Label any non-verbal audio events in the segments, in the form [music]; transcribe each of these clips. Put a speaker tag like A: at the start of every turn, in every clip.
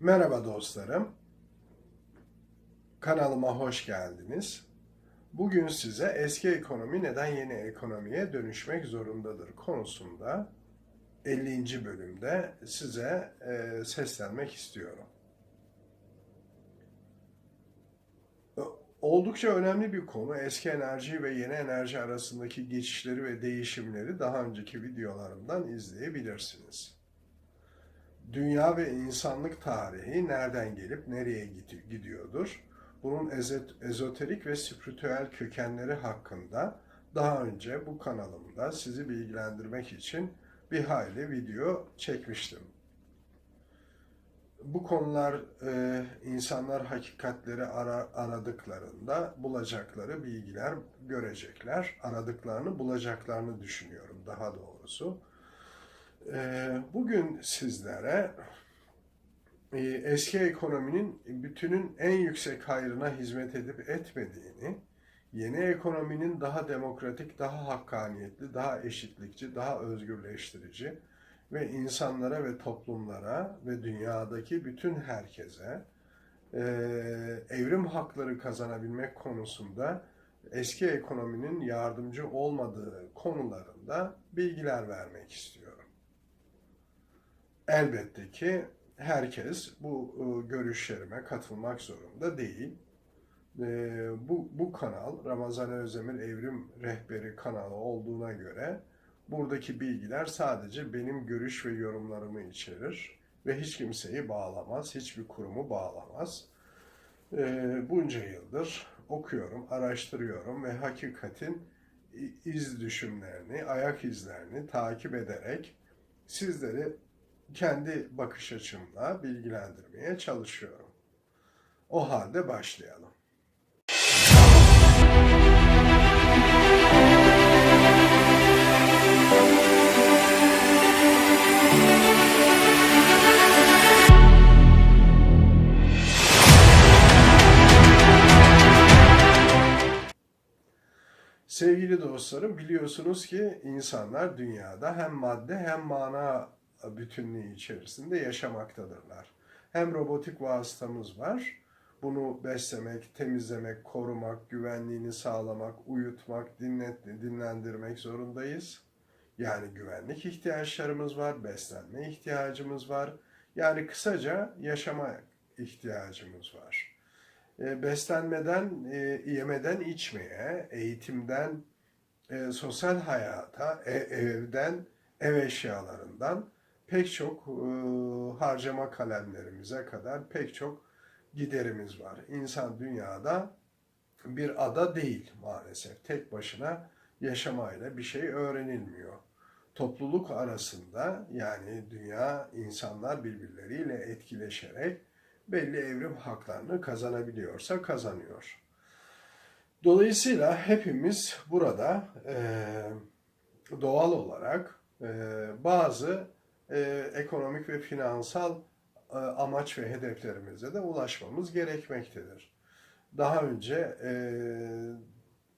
A: Merhaba dostlarım. Kanalıma hoş geldiniz. Bugün size eski ekonomi neden yeni ekonomiye dönüşmek zorundadır konusunda 50. bölümde size e, seslenmek istiyorum. Oldukça önemli bir konu. Eski enerji ve yeni enerji arasındaki geçişleri ve değişimleri daha önceki videolarımdan izleyebilirsiniz dünya ve insanlık tarihi nereden gelip nereye gidiyordur? Bunun ezoterik ve spiritüel kökenleri hakkında daha önce bu kanalımda sizi bilgilendirmek için bir hayli video çekmiştim. Bu konular e, insanlar hakikatleri ara, aradıklarında bulacakları bilgiler görecekler. Aradıklarını bulacaklarını düşünüyorum daha doğrusu. Ee, bugün sizlere e, eski ekonominin bütünün en yüksek hayrına hizmet edip etmediğini, yeni ekonominin daha demokratik, daha hakkaniyetli, daha eşitlikçi, daha özgürleştirici ve insanlara ve toplumlara ve dünyadaki bütün herkese e, evrim hakları kazanabilmek konusunda eski ekonominin yardımcı olmadığı konularında bilgiler vermek istiyorum. Elbette ki herkes bu e, görüşlerime katılmak zorunda değil. E, bu, bu kanal Ramazan Özdemir Evrim Rehberi kanalı olduğuna göre buradaki bilgiler sadece benim görüş ve yorumlarımı içerir ve hiç kimseyi bağlamaz, hiçbir kurumu bağlamaz. E, bunca yıldır okuyorum, araştırıyorum ve hakikatin iz düşümlerini, ayak izlerini takip ederek sizleri kendi bakış açımla bilgilendirmeye çalışıyorum. O halde başlayalım. Sevgili dostlarım biliyorsunuz ki insanlar dünyada hem madde hem mana bütünlüğü içerisinde yaşamaktadırlar. Hem robotik vasıtamız var. Bunu beslemek, temizlemek, korumak, güvenliğini sağlamak, uyutmak, dinlet, dinlendirmek zorundayız. Yani güvenlik ihtiyaçlarımız var, beslenme ihtiyacımız var. Yani kısaca yaşama ihtiyacımız var. E, beslenmeden, e, yemeden içmeye, eğitimden, e, sosyal hayata, evden, ev eşyalarından pek çok e, harcama kalemlerimize kadar pek çok giderimiz var. İnsan dünyada bir ada değil maalesef. Tek başına yaşamayla bir şey öğrenilmiyor. Topluluk arasında yani dünya insanlar birbirleriyle etkileşerek belli evrim haklarını kazanabiliyorsa kazanıyor. Dolayısıyla hepimiz burada e, doğal olarak e, bazı e, ekonomik ve finansal e, amaç ve hedeflerimize de ulaşmamız gerekmektedir. Daha önce e,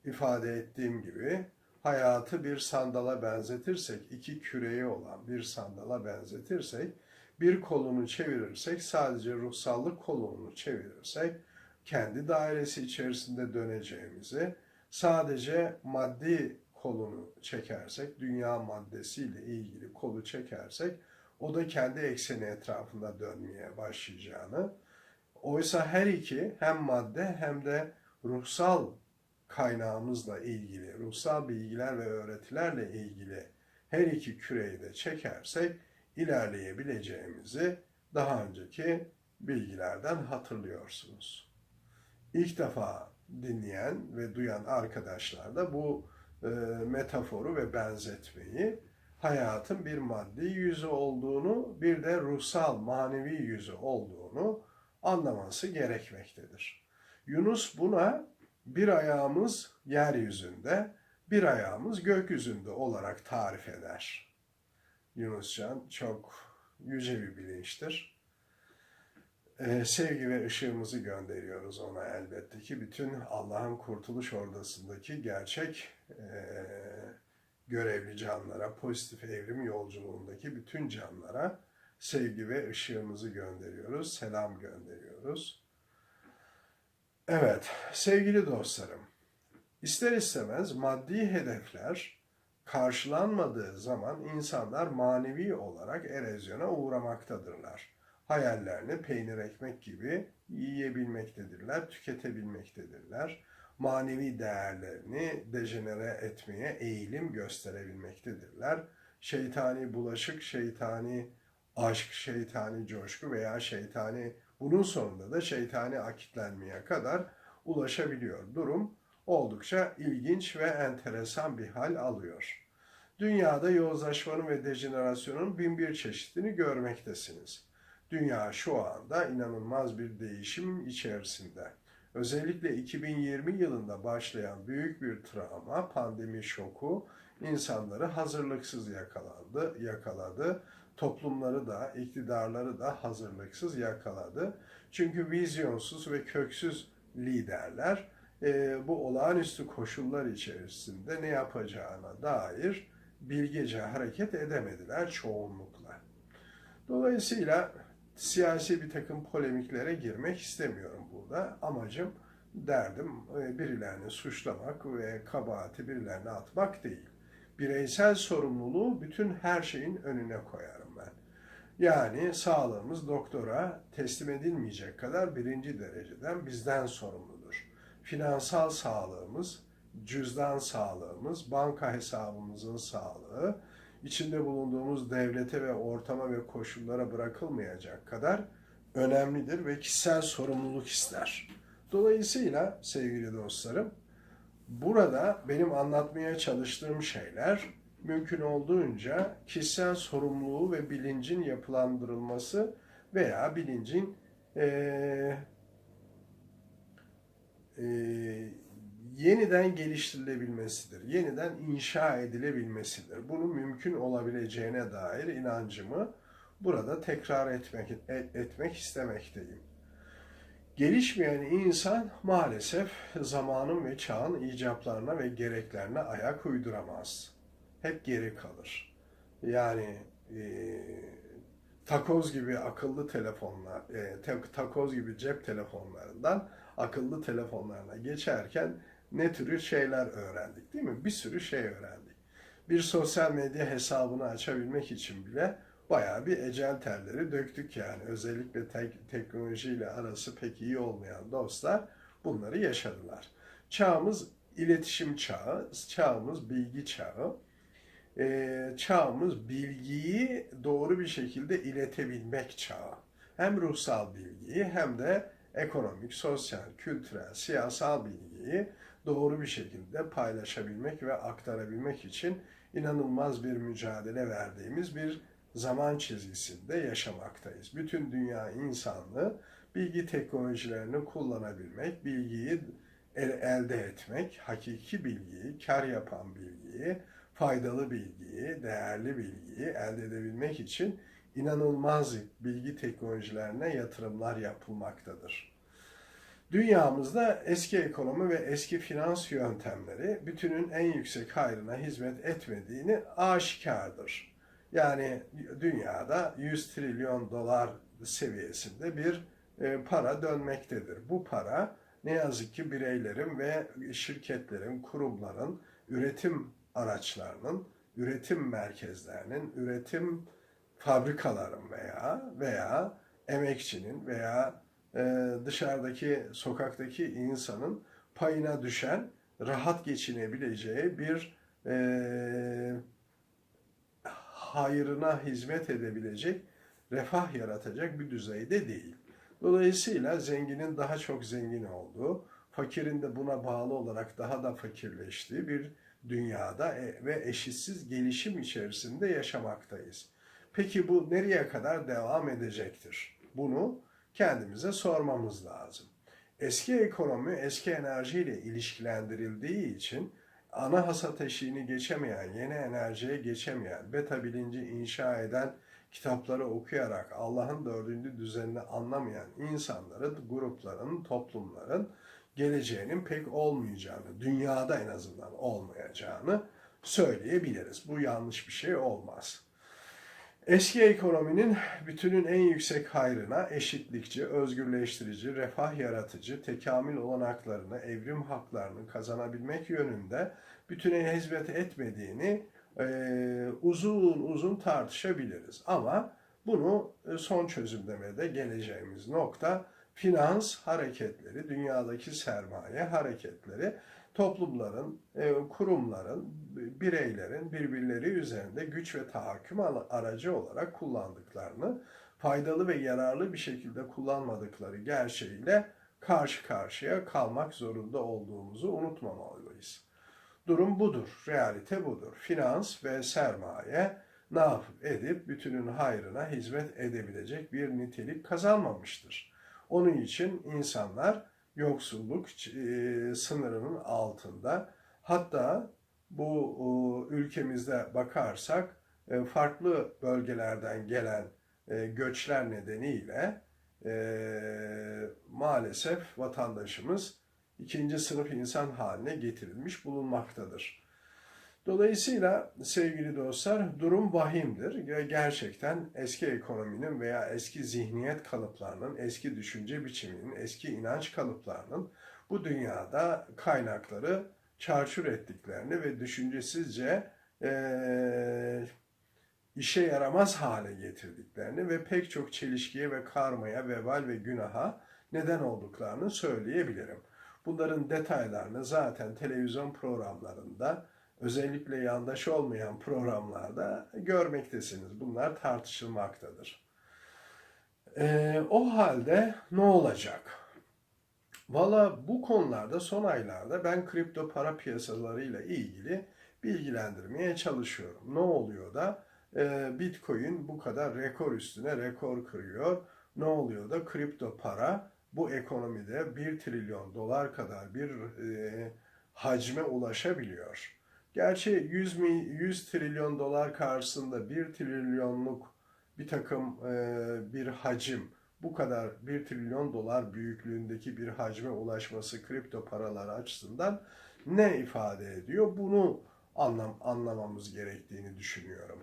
A: ifade ettiğim gibi hayatı bir sandala benzetirsek, iki küreği olan bir sandala benzetirsek, bir kolunu çevirirsek, sadece ruhsallık kolunu çevirirsek, kendi dairesi içerisinde döneceğimizi, sadece maddi kolunu çekersek, dünya maddesiyle ilgili kolu çekersek o da kendi ekseni etrafında dönmeye başlayacağını, oysa her iki hem madde hem de ruhsal kaynağımızla ilgili, ruhsal bilgiler ve öğretilerle ilgili her iki küreyi de çekersek ilerleyebileceğimizi daha önceki bilgilerden hatırlıyorsunuz. İlk defa dinleyen ve duyan arkadaşlar da bu e, metaforu ve benzetmeyi hayatın bir maddi yüzü olduğunu, bir de ruhsal, manevi yüzü olduğunu anlaması gerekmektedir. Yunus buna bir ayağımız yeryüzünde, bir ayağımız gökyüzünde olarak tarif eder. Yunuscan çok yüce bir bilinçtir e, sevgi ve ışığımızı gönderiyoruz ona elbette ki. Bütün Allah'ın kurtuluş ordasındaki gerçek e, görevli canlara, pozitif evrim yolculuğundaki bütün canlara sevgi ve ışığımızı gönderiyoruz, selam gönderiyoruz. Evet, sevgili dostlarım, ister istemez maddi hedefler karşılanmadığı zaman insanlar manevi olarak erozyona uğramaktadırlar. Hayallerini peynir ekmek gibi yiyebilmektedirler, tüketebilmektedirler. Manevi değerlerini dejenere etmeye eğilim gösterebilmektedirler. Şeytani bulaşık, şeytani aşk, şeytani coşku veya şeytani bunun sonunda da şeytani akitlenmeye kadar ulaşabiliyor. Durum oldukça ilginç ve enteresan bir hal alıyor. Dünyada yozlaşmanın ve dejenerasyonun bin bir çeşidini görmektesiniz. Dünya şu anda inanılmaz bir değişim içerisinde. Özellikle 2020 yılında başlayan büyük bir travma, pandemi şoku insanları hazırlıksız yakaladı, yakaladı. Toplumları da, iktidarları da hazırlıksız yakaladı. Çünkü vizyonsuz ve köksüz liderler e, bu olağanüstü koşullar içerisinde ne yapacağına dair bilgece hareket edemediler çoğunlukla. Dolayısıyla siyasi bir takım polemiklere girmek istemiyorum burada. Amacım, derdim e, birilerini suçlamak ve kabahati birilerine atmak değil. Bireysel sorumluluğu bütün her şeyin önüne koyarım ben. Yani sağlığımız doktora teslim edilmeyecek kadar birinci dereceden bizden sorumludur. Finansal sağlığımız, cüzdan sağlığımız, banka hesabımızın sağlığı, içinde bulunduğumuz devlete ve ortama ve koşullara bırakılmayacak kadar önemlidir ve kişisel sorumluluk ister. Dolayısıyla sevgili dostlarım, burada benim anlatmaya çalıştığım şeyler mümkün olduğunca kişisel sorumluluğu ve bilincin yapılandırılması veya bilincin eee eee yeniden geliştirilebilmesidir, yeniden inşa edilebilmesidir. Bunun mümkün olabileceğine dair inancımı burada tekrar etmek, etmek istemekteyim. Gelişmeyen insan maalesef zamanın ve çağın icaplarına ve gereklerine ayak uyduramaz. Hep geri kalır. Yani e, takoz gibi akıllı telefonlar, e, takoz gibi cep telefonlarından akıllı telefonlarına geçerken ne türü şeyler öğrendik değil mi? Bir sürü şey öğrendik. Bir sosyal medya hesabını açabilmek için bile bayağı bir ecel terleri döktük yani. Özellikle tek, teknolojiyle arası pek iyi olmayan dostlar bunları yaşadılar. Çağımız iletişim çağı, çağımız bilgi çağı. Ee, çağımız bilgiyi doğru bir şekilde iletebilmek çağı. Hem ruhsal bilgiyi hem de ekonomik, sosyal, kültürel, siyasal bilgiyi doğru bir şekilde paylaşabilmek ve aktarabilmek için inanılmaz bir mücadele verdiğimiz bir zaman çizgisinde yaşamaktayız. Bütün dünya insanlığı bilgi teknolojilerini kullanabilmek, bilgiyi elde etmek, hakiki bilgiyi, kar yapan bilgiyi, faydalı bilgiyi, değerli bilgiyi elde edebilmek için inanılmaz bilgi teknolojilerine yatırımlar yapılmaktadır. Dünyamızda eski ekonomi ve eski finans yöntemleri bütünün en yüksek hayrına hizmet etmediğini aşikardır. Yani dünyada 100 trilyon dolar seviyesinde bir e, para dönmektedir. Bu para ne yazık ki bireylerin ve şirketlerin, kurumların, üretim araçlarının, üretim merkezlerinin, üretim fabrikaların veya veya emekçinin veya dışarıdaki sokaktaki insanın payına düşen rahat geçinebileceği bir e, hayrına hizmet edebilecek, refah yaratacak bir düzeyde değil. Dolayısıyla zenginin daha çok zengin olduğu, fakirin de buna bağlı olarak daha da fakirleştiği bir dünyada e, ve eşitsiz gelişim içerisinde yaşamaktayız. Peki bu nereye kadar devam edecektir? Bunu kendimize sormamız lazım. Eski ekonomi eski enerjiyle ilişkilendirildiği için ana hasat eşiğini geçemeyen, yeni enerjiye geçemeyen, beta bilinci inşa eden kitapları okuyarak Allah'ın dördüncü düzenini anlamayan insanların, grupların, toplumların geleceğinin pek olmayacağını, dünyada en azından olmayacağını söyleyebiliriz. Bu yanlış bir şey olmaz. Eski ekonominin bütünün en yüksek hayrına eşitlikçi, özgürleştirici, refah yaratıcı, tekamül olanaklarını, evrim haklarını kazanabilmek yönünde bütüne hizmet etmediğini e, uzun uzun tartışabiliriz. Ama bunu e, son çözümlemede geleceğimiz nokta finans hareketleri, dünyadaki sermaye hareketleri toplumların, e, kurumların, bireylerin birbirleri üzerinde güç ve tahakküm aracı olarak kullandıklarını, faydalı ve yararlı bir şekilde kullanmadıkları gerçeğiyle karşı karşıya kalmak zorunda olduğumuzu unutmamalıyız. Durum budur, realite budur. Finans ve sermaye ne edip bütünün hayrına hizmet edebilecek bir nitelik kazanmamıştır. Onun için insanlar yoksulluk e, sınırının altında. Hatta bu ülkemizde bakarsak e, farklı bölgelerden gelen e, göçler nedeniyle maalesef vatandaşımız ikinci sınıf insan haline getirilmiş bulunmaktadır. Dolayısıyla sevgili dostlar durum vahimdir. Gerçekten eski ekonominin veya eski zihniyet kalıplarının, eski düşünce biçiminin, eski inanç kalıplarının bu dünyada kaynakları çarçur ettiklerini ve düşüncesizce e, işe yaramaz hale getirdiklerini ve pek çok çelişkiye ve karmaya, vebal ve günaha neden olduklarını söyleyebilirim. Bunların detaylarını zaten televizyon programlarında özellikle yandaş olmayan programlarda görmektesiniz. Bunlar tartışılmaktadır. Ee, o halde ne olacak? Valla bu konularda son aylarda ben kripto para piyasalarıyla ilgili bilgilendirmeye çalışıyorum. Ne oluyor da e, Bitcoin bu kadar rekor üstüne rekor kırıyor. Ne oluyor da kripto para bu ekonomide 1 trilyon dolar kadar bir e, hacme ulaşabiliyor. Gerçi 100, 100 trilyon dolar karşısında 1 trilyonluk bir takım e, bir hacim, bu kadar 1 trilyon dolar büyüklüğündeki bir hacme ulaşması kripto paralar açısından ne ifade ediyor? Bunu anlam, anlamamız gerektiğini düşünüyorum.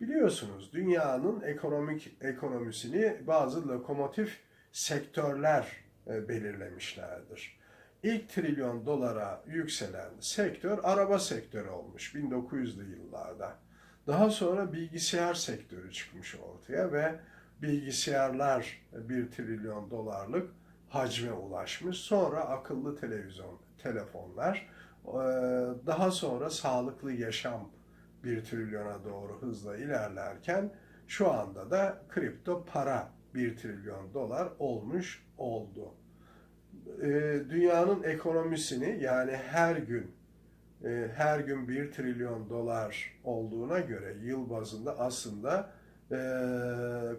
A: Biliyorsunuz dünyanın ekonomik ekonomisini bazı lokomotif sektörler e, belirlemişlerdir ilk trilyon dolara yükselen sektör araba sektörü olmuş 1900'lü yıllarda. Daha sonra bilgisayar sektörü çıkmış ortaya ve bilgisayarlar bir trilyon dolarlık hacme ulaşmış. Sonra akıllı televizyon, telefonlar, e, daha sonra sağlıklı yaşam bir trilyona doğru hızla ilerlerken şu anda da kripto para bir trilyon dolar olmuş oldu e, dünyanın ekonomisini yani her gün e, her gün 1 trilyon dolar olduğuna göre yıl bazında aslında e,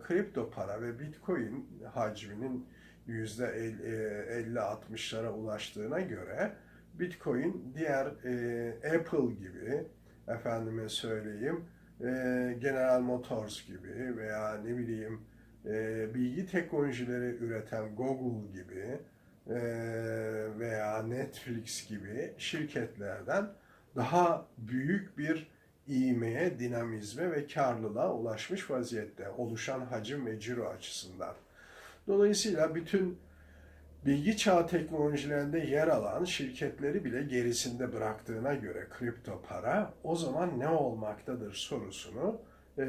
A: kripto para ve bitcoin hacminin yüzde 50-60'lara ulaştığına göre bitcoin diğer e, Apple gibi efendime söyleyeyim e, General Motors gibi veya ne bileyim e, bilgi teknolojileri üreten Google gibi veya Netflix gibi şirketlerden daha büyük bir iğmeye, dinamizme ve karlılığa ulaşmış vaziyette oluşan hacim ve ciro açısından. Dolayısıyla bütün bilgi çağı teknolojilerinde yer alan şirketleri bile gerisinde bıraktığına göre kripto para o zaman ne olmaktadır sorusunu e,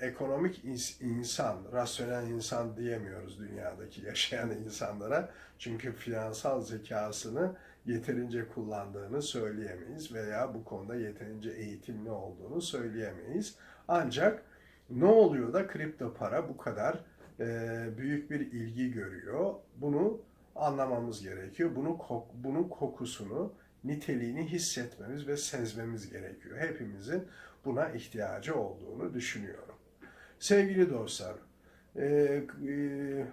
A: ekonomik insan, rasyonel insan diyemiyoruz dünyadaki yaşayan insanlara. Çünkü finansal zekasını yeterince kullandığını söyleyemeyiz veya bu konuda yeterince eğitimli olduğunu söyleyemeyiz. Ancak ne oluyor da kripto para bu kadar e, büyük bir ilgi görüyor? Bunu anlamamız gerekiyor. Bunu kok, bunun kokusunu, niteliğini hissetmemiz ve sezmemiz gerekiyor. Hepimizin buna ihtiyacı olduğunu düşünüyorum. Sevgili dostlar, e, e,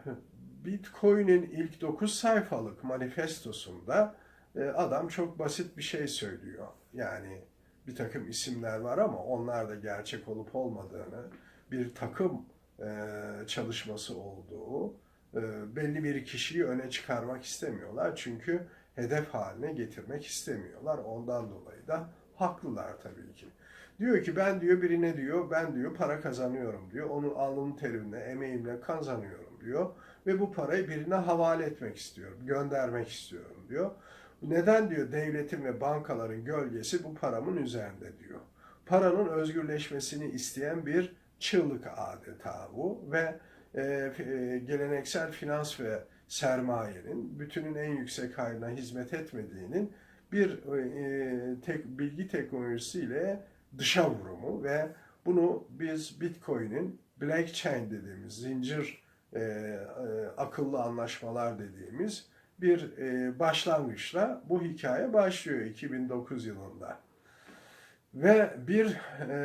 A: Bitcoin'in ilk 9 sayfalık manifestosunda e, adam çok basit bir şey söylüyor. Yani bir takım isimler var ama onlar da gerçek olup olmadığını, bir takım çalışması olduğu, belli bir kişiyi öne çıkarmak istemiyorlar. Çünkü hedef haline getirmek istemiyorlar. Ondan dolayı da haklılar tabii ki. Diyor ki ben diyor birine diyor ben diyor para kazanıyorum diyor. Onun alın terimle, emeğimle kazanıyorum diyor. Ve bu parayı birine havale etmek istiyorum, göndermek istiyorum diyor. Neden diyor devletin ve bankaların gölgesi bu paramın üzerinde diyor. Paranın özgürleşmesini isteyen bir çığlık adeta bu ve e, e, geleneksel finans ve sermayenin bütünün en yüksek haline hizmet etmediğinin bir e, tek bilgi teknolojisiyle dışa vurumu ve bunu biz Bitcoin'in blockchain dediğimiz zincir e, e, akıllı anlaşmalar dediğimiz bir e, başlangıçla bu hikaye başlıyor 2009 yılında. Ve bir e,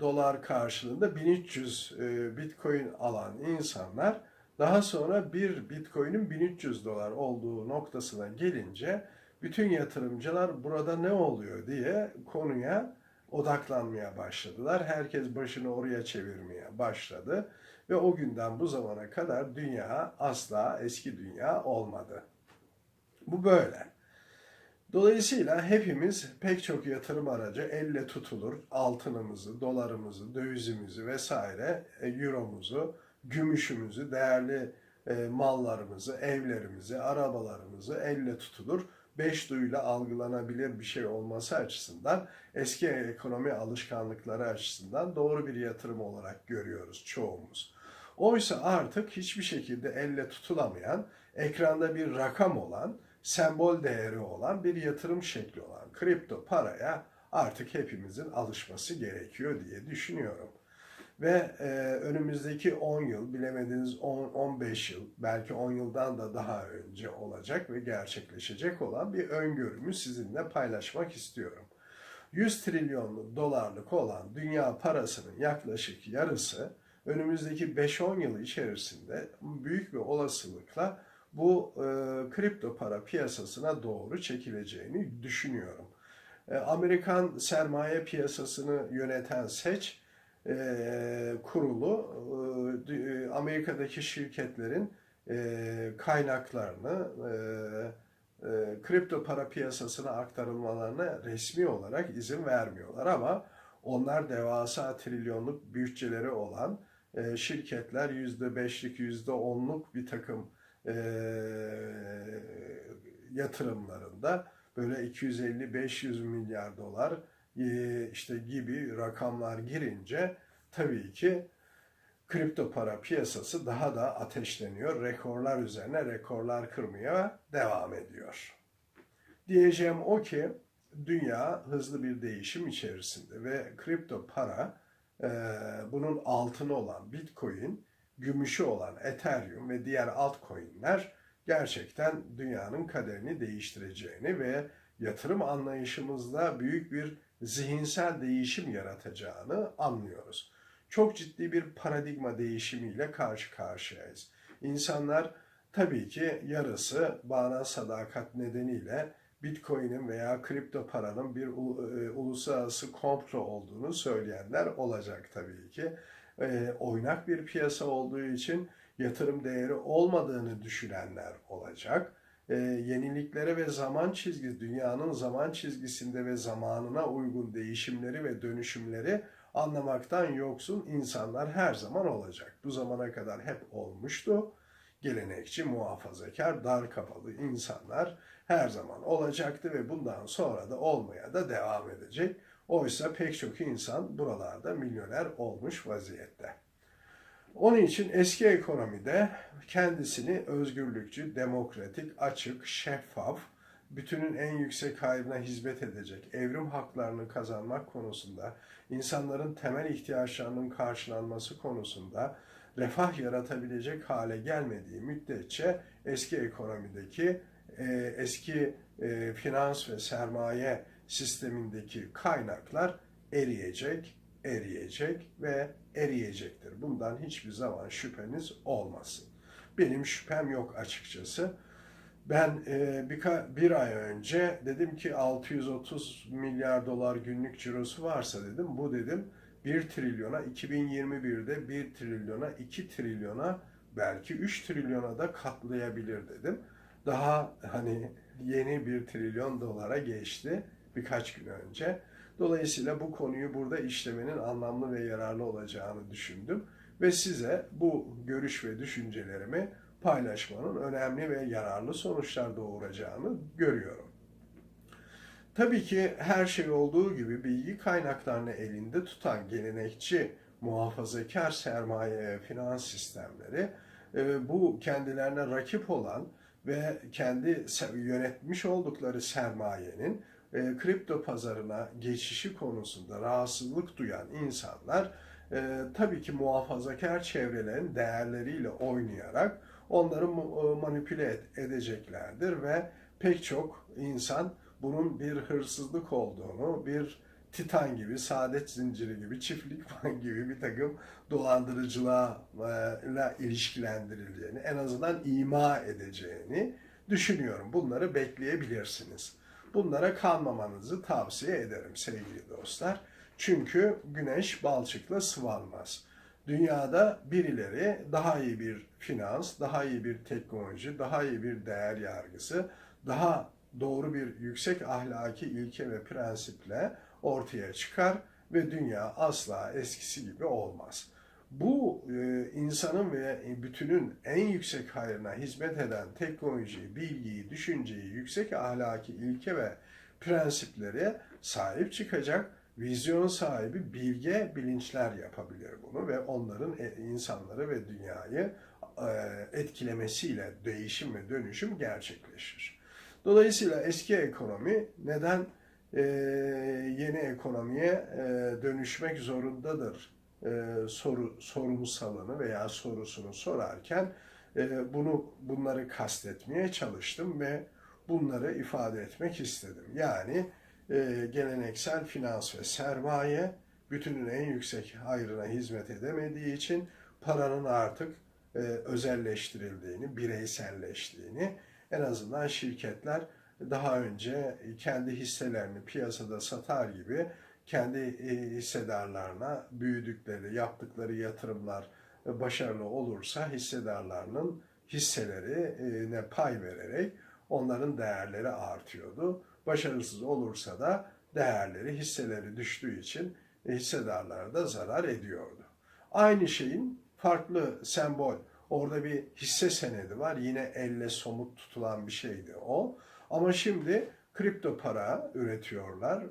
A: dolar karşılığında 1300 e, bitcoin alan insanlar daha sonra bir bitcoin'in 1300 dolar olduğu noktasına gelince bütün yatırımcılar burada ne oluyor diye konuya odaklanmaya başladılar. Herkes başını oraya çevirmeye başladı ve o günden bu zamana kadar dünya asla eski dünya olmadı. Bu böyle. Dolayısıyla hepimiz pek çok yatırım aracı elle tutulur altınımızı, dolarımızı, dövizimizi vesaire, e, euromuzu, gümüşümüzü, değerli e, mallarımızı, evlerimizi, arabalarımızı elle tutulur. Beş duyuyla algılanabilir bir şey olması açısından eski ekonomi alışkanlıkları açısından doğru bir yatırım olarak görüyoruz çoğumuz. Oysa artık hiçbir şekilde elle tutulamayan, ekranda bir rakam olan, sembol değeri olan bir yatırım şekli olan kripto paraya artık hepimizin alışması gerekiyor diye düşünüyorum. Ve e, önümüzdeki 10 yıl, bilemediniz 10-15 yıl, belki 10 yıldan da daha önce olacak ve gerçekleşecek olan bir öngörümü sizinle paylaşmak istiyorum. 100 trilyon dolarlık olan dünya parasının yaklaşık yarısı önümüzdeki 5-10 yıl içerisinde büyük bir olasılıkla bu e, kripto para piyasasına doğru çekileceğini düşünüyorum. E, Amerikan sermaye piyasasını yöneten SEC e, kurulu e, Amerika'daki şirketlerin e, kaynaklarını e, e, kripto para piyasasına aktarılmalarına resmi olarak izin vermiyorlar ama onlar devasa trilyonluk bütçeleri olan e, şirketler %5'lik %10'luk bir takım e, yatırımlarında böyle 250-500 milyar dolar e, işte gibi rakamlar girince tabii ki kripto para piyasası daha da ateşleniyor. Rekorlar üzerine rekorlar kırmaya devam ediyor. Diyeceğim o ki dünya hızlı bir değişim içerisinde ve kripto para e, bunun altını olan Bitcoin, gümüşü olan Ethereum ve diğer altcoin'ler gerçekten dünyanın kaderini değiştireceğini ve yatırım anlayışımızda büyük bir zihinsel değişim yaratacağını anlıyoruz. Çok ciddi bir paradigma değişimiyle karşı karşıyayız. İnsanlar tabii ki yarısı bana sadakat nedeniyle Bitcoin'in veya kripto paranın bir e, uluslararası komplo olduğunu söyleyenler olacak tabii ki. E, oynak bir piyasa olduğu için yatırım değeri olmadığını düşünenler olacak. E, yeniliklere ve zaman çizgisi, dünyanın zaman çizgisinde ve zamanına uygun değişimleri ve dönüşümleri anlamaktan yoksun insanlar her zaman olacak. Bu zamana kadar hep olmuştu. Gelenekçi, muhafazakar, dar kafalı insanlar her zaman olacaktı ve bundan sonra da olmaya da devam edecek. Oysa pek çok insan buralarda milyoner olmuş vaziyette. Onun için eski ekonomide kendisini özgürlükçü, demokratik, açık, şeffaf, bütünün en yüksek hayrına hizmet edecek, evrim haklarını kazanmak konusunda, insanların temel ihtiyaçlarının karşılanması konusunda refah yaratabilecek hale gelmediği müddetçe eski ekonomideki e, eski e, finans ve sermaye sistemindeki kaynaklar eriyecek, eriyecek ve eriyecektir. Bundan hiçbir zaman şüpheniz olmasın. Benim şüphem yok açıkçası. Ben e, bir, bir ay önce dedim ki 630 milyar dolar günlük cirosu varsa dedim bu dedim 1 trilyona 2021'de 1 trilyona 2 trilyona belki 3 trilyona da katlayabilir dedim. Daha hani yeni 1 trilyon dolara geçti birkaç gün önce. Dolayısıyla bu konuyu burada işlemenin anlamlı ve yararlı olacağını düşündüm ve size bu görüş ve düşüncelerimi paylaşmanın önemli ve yararlı sonuçlar doğuracağını görüyorum. Tabii ki her şey olduğu gibi bilgi kaynaklarını elinde tutan gelenekçi muhafazakar sermaye ve finans sistemleri e, bu kendilerine rakip olan ve kendi yönetmiş oldukları sermayenin e, kripto pazarına geçişi konusunda rahatsızlık duyan insanlar e, tabii ki muhafazakar çevrelerin değerleriyle oynayarak onları e, manipüle edeceklerdir ve pek çok insan bunun bir hırsızlık olduğunu, bir Titan gibi, saadet zinciri gibi, çiftlik [laughs] bank gibi bir takım dolandırıcılığa ilişkilendirildiğini, en azından ima edeceğini düşünüyorum. Bunları bekleyebilirsiniz. Bunlara kanmamanızı tavsiye ederim sevgili dostlar. Çünkü güneş balçıkla sıvanmaz. Dünyada birileri daha iyi bir finans, daha iyi bir teknoloji, daha iyi bir değer yargısı, daha doğru bir yüksek ahlaki ilke ve prensiple ortaya çıkar ve dünya asla eskisi gibi olmaz. Bu e, insanın ve bütünün en yüksek hayrına hizmet eden teknolojiyi, bilgiyi, düşünceyi, yüksek ahlaki ilke ve prensipleri sahip çıkacak vizyon sahibi bilge bilinçler yapabilir bunu ve onların e, insanları ve dünyayı e, etkilemesiyle değişim ve dönüşüm gerçekleşir. Dolayısıyla eski ekonomi neden e, yeni ekonomiye e, dönüşmek zorundadır e, soru sorumsalını veya sorusunu sorarken e, bunu bunları kastetmeye çalıştım ve bunları ifade etmek istedim. Yani e, geleneksel finans ve sermaye bütünün en yüksek hayrına hizmet edemediği için paranın artık e, özelleştirildiğini, bireyselleştiğini en azından şirketler daha önce kendi hisselerini piyasada satar gibi kendi e, hissedarlarına büyüdükleri, yaptıkları yatırımlar başarılı olursa hissedarlarının hisselerine pay vererek onların değerleri artıyordu. Başarısız olursa da değerleri, hisseleri düştüğü için hissedarlara da zarar ediyordu. Aynı şeyin farklı sembol, orada bir hisse senedi var. Yine elle somut tutulan bir şeydi o. Ama şimdi kripto para üretiyorlar.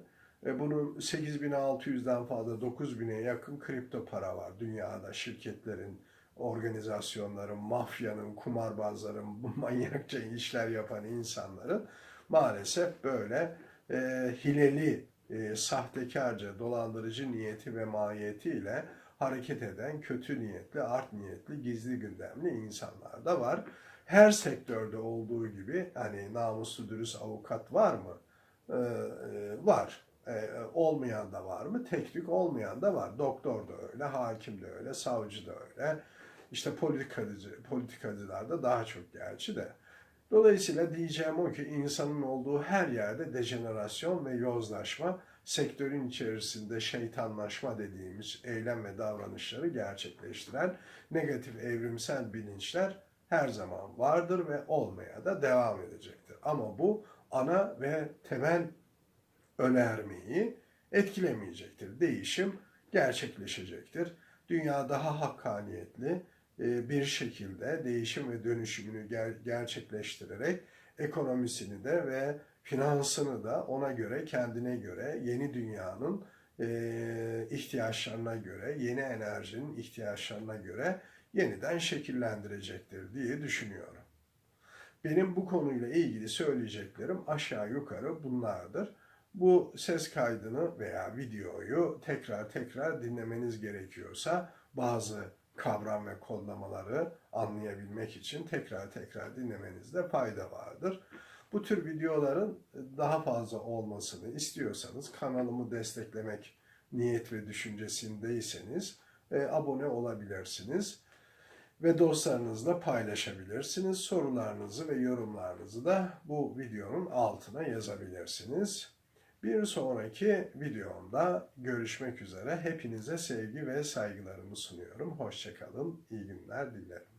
A: E bunun 8600'den fazla 9000'e yakın kripto para var dünyada şirketlerin, organizasyonların, mafyanın, kumarbazların, manyakça işler yapan insanların maalesef böyle e, hileli, e, sahtekarca, dolandırıcı niyeti ve mahiyetiyle hareket eden kötü niyetli, art niyetli, gizli gündemli insanlar da var. Her sektörde olduğu gibi hani namuslu dürüst avukat var mı? Ee, var. Ee, olmayan da var mı? Tek tük olmayan da var. Doktor da öyle, hakim de öyle, savcı da öyle. İşte politikacı, politikacılar da daha çok gerçi de. Dolayısıyla diyeceğim o ki insanın olduğu her yerde dejenerasyon ve yozlaşma, sektörün içerisinde şeytanlaşma dediğimiz eylem ve davranışları gerçekleştiren negatif evrimsel bilinçler her zaman vardır ve olmaya da devam edecektir. Ama bu ana ve temel önermeyi etkilemeyecektir. Değişim gerçekleşecektir. Dünya daha hakkaniyetli e, bir şekilde değişim ve dönüşümünü gerçekleştirerek ekonomisini de ve finansını da ona göre kendine göre yeni dünyanın e, ihtiyaçlarına göre, yeni enerjinin ihtiyaçlarına göre yeniden şekillendirecektir diye düşünüyorum. Benim bu konuyla ilgili söyleyeceklerim aşağı yukarı bunlardır. Bu ses kaydını veya videoyu tekrar tekrar dinlemeniz gerekiyorsa bazı kavram ve kodlamaları anlayabilmek için tekrar tekrar dinlemenizde fayda vardır. Bu tür videoların daha fazla olmasını istiyorsanız kanalımı desteklemek niyet ve düşüncesindeyseniz e, abone olabilirsiniz ve dostlarınızla paylaşabilirsiniz. Sorularınızı ve yorumlarınızı da bu videonun altına yazabilirsiniz. Bir sonraki videomda görüşmek üzere. Hepinize sevgi ve saygılarımı sunuyorum. Hoşçakalın, iyi günler dilerim.